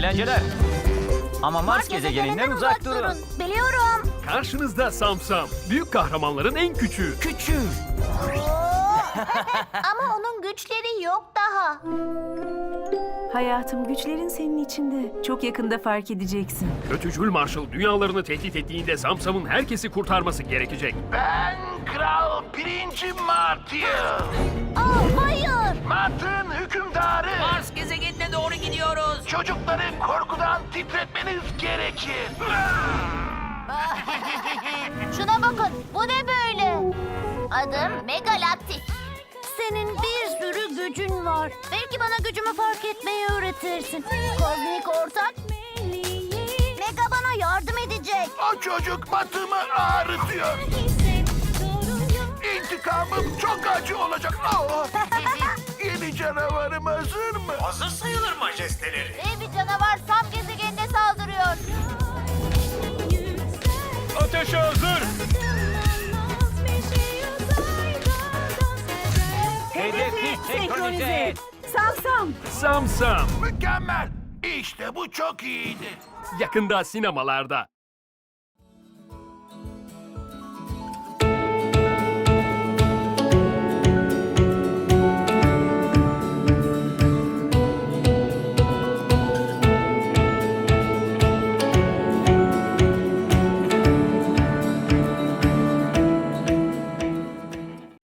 eğlenceler. Ama Mars gezegeninden uzak durun. Biliyorum. Karşınızda Samsam. Büyük kahramanların en küçüğü. Küçük. Ama onun güçleri yok daha. Hayatım güçlerin senin içinde. Çok yakında fark edeceksin. Kötücül Marshall dünyalarını tehdit ettiğinde Samsam'ın herkesi kurtarması gerekecek. Ben Kral Birinci Martial. Aa, Çocukları korkudan titretmeniz gerekir. Şuna bakın. Bu ne böyle? Adım Megalaktik. Senin bir sürü gücün var. Belki bana gücümü fark etmeyi öğretirsin. Kozmik ortak. Mega bana yardım edecek. O çocuk batımı ağrıtıyor. İntikamım çok acı olacak. Aa! Canavarım hazır mı? Hazır sayılır majesteleri. Dev bir canavar Sam gezegenine saldırıyor. Ateşe hazır. Hedefi senkronize et. Samsam. Samsam. Mükemmel. İşte bu çok iyiydi. Yakında sinemalarda.